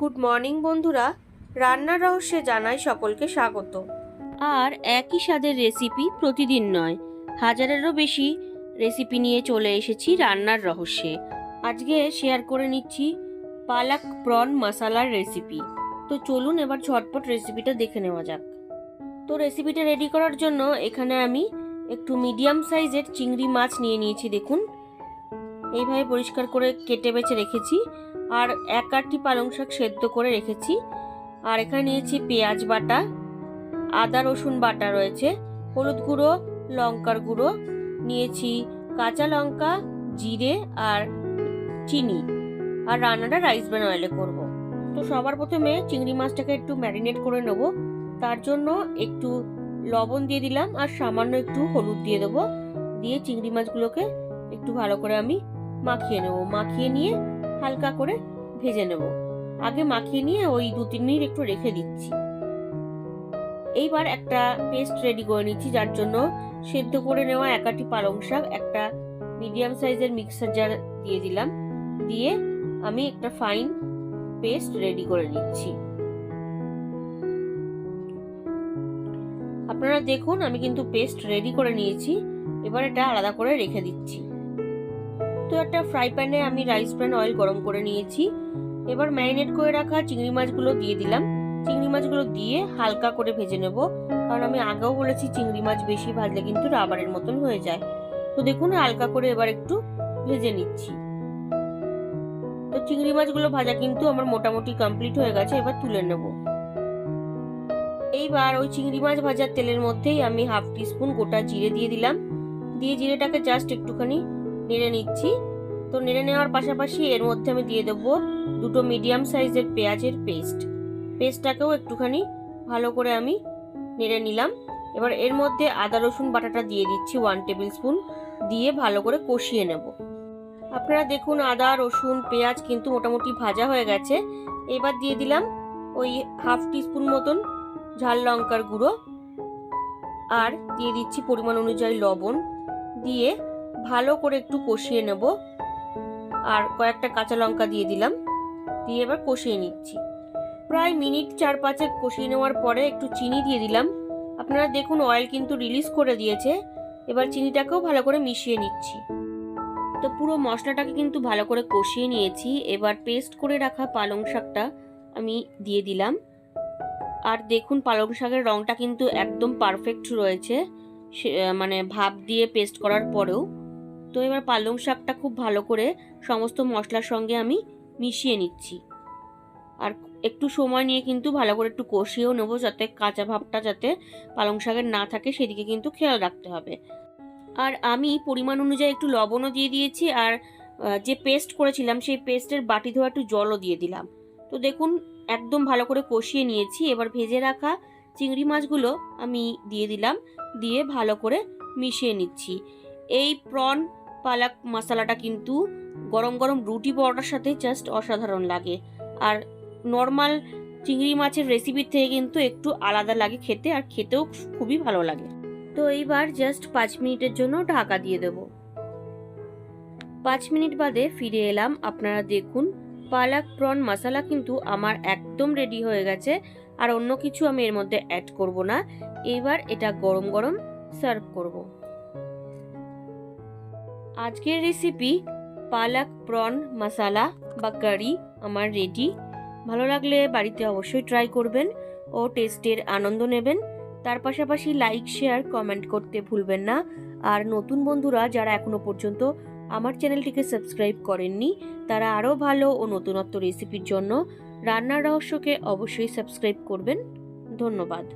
Good morning, বন্ধুরা। রান্নার রহস্যে জানাই সকলকে স্বাগত। আর একই স্বাদের রেসিপি প্রতিদিন নয়, হাজারেরও বেশি রেসিপি নিয়ে চলে এসেছি রান্নার রহস্যে। আজকে শেয়ার করে নিচ্ছি পালাক প্রন মশালার রেসিপি। তো চলুন এবার ঝটপট রেসিপিটা দেখে নেওয়া যাক। তো রেসিপিটা রেডি করার জন্য এখানে আমি একটু মিডিয়াম সাইজের চিংড়ি মাছ নিয়ে নিয়েছি, দেখুন। এইভাবে পরিষ্কার করে কেটে বেছে রেখেছি। আর এক আটটি পালং শাক সেদ্ধ করে রেখেছি। আর এখানে নিয়েছি পেঁয়াজ বাটা, আদা রসুন বাটা রয়েছে, হলুদ গুঁড়ো, লঙ্কার গুঁড়ো, নিয়েছি কাঁচা লঙ্কা, জিরে আর চিনি। আর রান্নাটা রাইস ব্রান অয়েলে করব। তো সবার প্রথমে চিংড়ি মাছটাকে একটু ম্যারিনেট করে নেব। তার জন্য একটু লবণ দিয়ে দিলাম আর সামান্য একটু হলুদ দিয়ে দেবো। দিয়ে চিংড়ি মাছগুলোকে একটু ভালো করে আমি মাখিয়ে নেব। মাখিয়ে নিয়ে হালকা করে ভেজে নেব। আগে মাখিয়ে নিয়ে ওই দু তিন মিনিট একটু রেখে দিচ্ছি। এইবার একটা পেস্ট রেডি করে নিচ্ছি, যার জন্য সেদ্ধ করে নেওয়া একাটি পালং শাক, একটা মিডিয়াম সাইজের মিক্সার জার দিয়ে দিলাম। দিয়ে আমি একটা ফাইন পেস্ট রেডি করে নিচ্ছি। আপনারা দেখুন, আমি কিন্তু পেস্ট রেডি করে নিয়েছি। এবার এটা আলাদা করে রেখে দিচ্ছি। তো একটা ফ্রাই প্যানে আমি রাইস প্যান অয়েল গরম করে নিয়েছি। এবার ম্যারিনেট করে রাখা চিংড়ি মাছগুলো দিয়ে দিলাম। চিংড়ি মাছগুলো দিয়ে হালকা করে ভেজে নেব। কারণ আমি আগেও বলেছি চিংড়ি মাছ বেশি ভাজলে কিন্তু রাবারের মতন হয়ে যায়। তো দেখুন, হালকা করে এবার একটু ভেজে নিচ্ছি। তো চিংড়ি মাছগুলো ভাজা কিন্তু আমার মোটামুটি কমপ্লিট হয়ে গেছে, এবার তুলে নেব। এইবার ওই চিংড়ি মাছ ভাজার তেলের মধ্যেই আমি হাফ টিস্পুন গোটা জিরে দিয়ে দিলাম। দিয়ে জিরেটাকে জাস্ট একটুখানি নেড়ে নিচ্ছি। তো নেড়ে নেওয়ার পাশাপাশি এর মধ্যে আমি দিয়ে দেবো দুটো মিডিয়াম সাইজের পেঁয়াজের পেস্ট পেস্টটাকেও একটুখানি ভালো করে আমি নেড়ে নিলাম। এবার এর মধ্যে আদা, রসুন, বাটাটা দিয়ে দিচ্ছি ওয়ান টেবিল স্পুন দিয়ে ভালো করে কষিয়ে নেব। আপনারা দেখুন আদা, রসুন, পেঁয়াজ কিন্তু মোটামুটি ভাজা হয়ে গেছে। এবার দিয়ে দিলাম ওই হাফ টিস্পুন মতন ঝাল লঙ্কার গুঁড়ো। আর দিয়ে দিচ্ছি পরিমাণ অনুযায়ী লবণ। দিয়ে ভালো করে একটু কষিয়ে নেব। আর কয়েকটা কাঁচা লঙ্কা দিয়ে দিলাম। দিয়ে এবার কষিয়ে নিচ্ছি। প্রায় মিনিট চার পাঁচেক কষিয়ে নেওয়ার পরে একটু চিনি দিয়ে দিলাম। আপনারা দেখুন অয়েল কিন্তু রিলিজ করে দিয়েছে। এবার চিনিটাকেও ভালো করে মিশিয়ে নিচ্ছি। তো পুরো মশলাটাকে কিন্তু ভালো করে কষিয়ে নিয়েছি। এবার পেস্ট করে রাখা পালং শাকটা আমি দিয়ে দিলাম। আর দেখুন, পালং শাকের রঙটা কিন্তু একদম পারফেক্ট রয়েছে। মানে ভাপ দিয়ে পেস্ট করার পরেও। তো এবার পালং শাকটা খুব ভালো করে সমস্ত মশলার সঙ্গে আমি মিশিয়ে নিচ্ছি। আর একটু সময় নিয়ে কিন্তু ভালো করে একটু কষিয়েও নেব যাতে কাঁচা ভাবটা যাতে পালং শাকের না থাকে, সেদিকে কিন্তু খেয়াল রাখতে হবে। আর আমি পরিমাণ অনুযায়ী একটু লবণও দিয়ে দিয়েছি আর যে পেস্ট করেছিলাম সেই পেস্টের বাটি ধোয়া একটু জলও দিয়ে দিলাম। তো দেখুন, একদম ভালো করে কষিয়ে নিয়েছি। এবার ভেজে রাখা চিংড়ি মাছগুলো আমি দিয়ে দিলাম, দিয়ে ভালো করে মিশিয়ে নিচ্ছি। এই প্রন পালাক মশলাটা কিন্তু গরম গরম রুটি পরোটার সাথে জাস্ট অসাধারণ লাগে। আর নর্মাল চিংড়ি মাছের রেসিপির থেকে কিন্তু একটু আলাদা লাগে খেতে আর খেতেও খুবই ভালো লাগে। তো এইবার জাস্ট পাঁচ মিনিটের জন্য ঢাকা দিয়ে দেব। পাঁচ মিনিট বাদে ফিরে এলাম। আপনারা দেখুন, পালাক প্রন মশলা কিন্তু আমার একদম রেডি হয়ে গেছে। আর অন্য কিছু আমি এর মধ্যে অ্যাড করব না। এবার এটা গরম গরম সার্ভ করব। আজকের রেসিপি পালাক প্রন মশালা বা কারি আমার রেডি ভালো লাগলে বাড়িতে অবশ্যই ট্রাই করবেন ও টেস্টের আনন্দ নেবেন। তার পাশাপাশি লাইক শেয়ার কমেন্ট করতে ভুলবেন না। আর নতুন বন্ধুরা যারা এখনও পর্যন্ত আমার চ্যানেলটিকে সাবস্ক্রাইব করেননি, তারা আরও ভালো ও নতুনত্ব রেসিপির জন্য রান্নার রহস্যকে অবশ্যই সাবস্ক্রাইব করবেন। ধন্যবাদ।